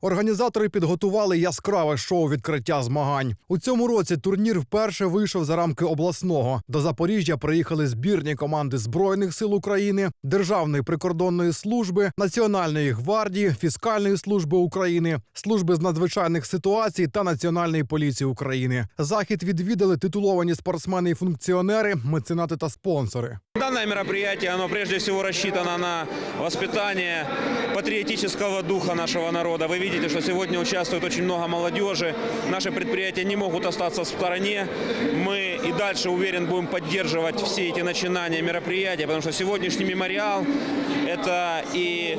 Організатори підготували яскраве шоу відкриття змагань. У цьому році турнір вперше вийшов за рамки обласного. До Запоріжжя приїхали збірні команди Збройних сил України, Державної прикордонної служби, Національної гвардії, фіскальної служби України, служби з надзвичайних ситуацій та Національної поліції України. Захід відвідали титуловані спортсмени і функціонери, меценати та спонсори. Данное мероприятие, оно прежде всего рассчитано на воспитание патриотического духа нашего народа. Вы видите, что сегодня участвует очень много молодежи. Наши предприятия не могут остаться в стороне. Мы и дальше, уверен, будем поддерживать все эти начинания мероприятия, потому что сегодняшний мемориал – это и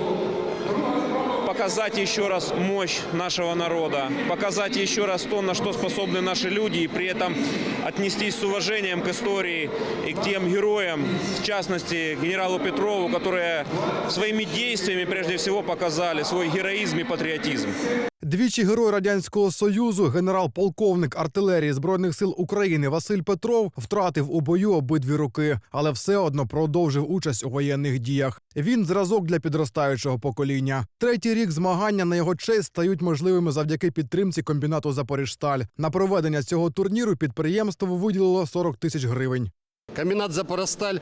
показать еще раз мощь нашего народа, показать еще раз то, на что способны наши люди, и при этом отнестись с уважением к истории и к тем героям, в частности, генералу Петрову, которые своими действиями прежде всего показали свой героизм и патриотизм. Двічі герой радянського союзу, генерал-полковник артилерії збройних сил України Василь Петров втратив у бою обидві руки, але все одно продовжив участь у воєнних діях. Він зразок для підростаючого покоління. Третій рік змагання на його честь стають можливими завдяки підтримці комбінату Запоріжсталь. На проведення цього турніру підприємство виділило 40 тисяч гривень. Комбинат «Запоросталь»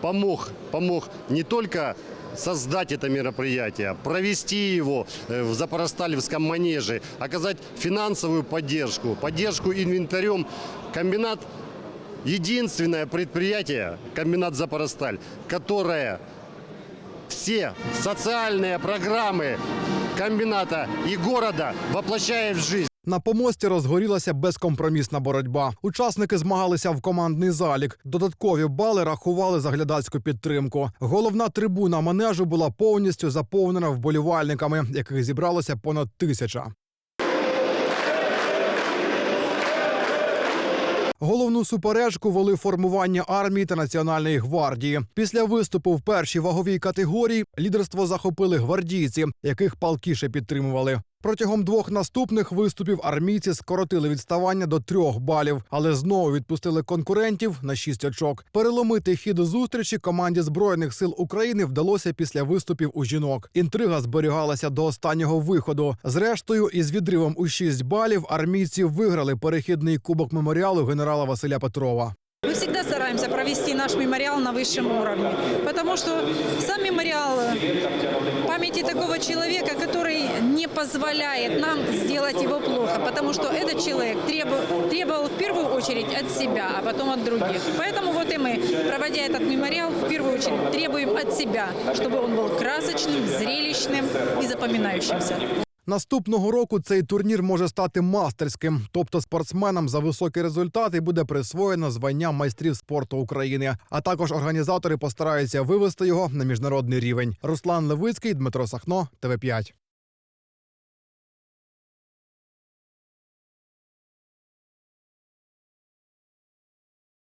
помог, помог не только создать это мероприятие, провести его э, в Запоросталевском манеже, оказать финансовую поддержку, поддержку инвентарем. Комбинат – единственное предприятие, комбинат «Запоросталь», которое все социальные программы комбината и города воплощает в жизнь. На помості розгорілася безкомпромісна боротьба. Учасники змагалися в командний залік. Додаткові бали рахували за глядацьку підтримку. Головна трибуна манежу була повністю заповнена вболівальниками, яких зібралося понад тисяча. Головну суперечку вели формування армії та національної гвардії. Після виступу в першій ваговій категорії лідерство захопили гвардійці, яких палкіше підтримували. Протягом двох наступних виступів армійці скоротили відставання до трьох балів, але знову відпустили конкурентів на шість очок. Переломити хід зустрічі команді збройних сил України вдалося після виступів у жінок. Інтрига зберігалася до останнього виходу. Зрештою, із відривом у шість балів армійці виграли перехідний кубок меморіалу генерала Василя Петрова. Мы всегда стараемся провести наш мемориал на высшем уровне, потому что сам мемориал памяти такого человека, который не позволяет нам сделать его плохо, потому что этот человек требовал, требовал в первую очередь от себя, а потом от других. Поэтому вот и мы, проводя этот мемориал, в первую очередь требуем от себя, чтобы он был красочным, зрелищным и запоминающимся. Наступного року цей турнір може стати мастерським, тобто спортсменам за високі результати буде присвоєно звання майстрів спорту України. А також організатори постараються вивести його на міжнародний рівень. Руслан Левицький, Дмитро Сахно, ТВ 5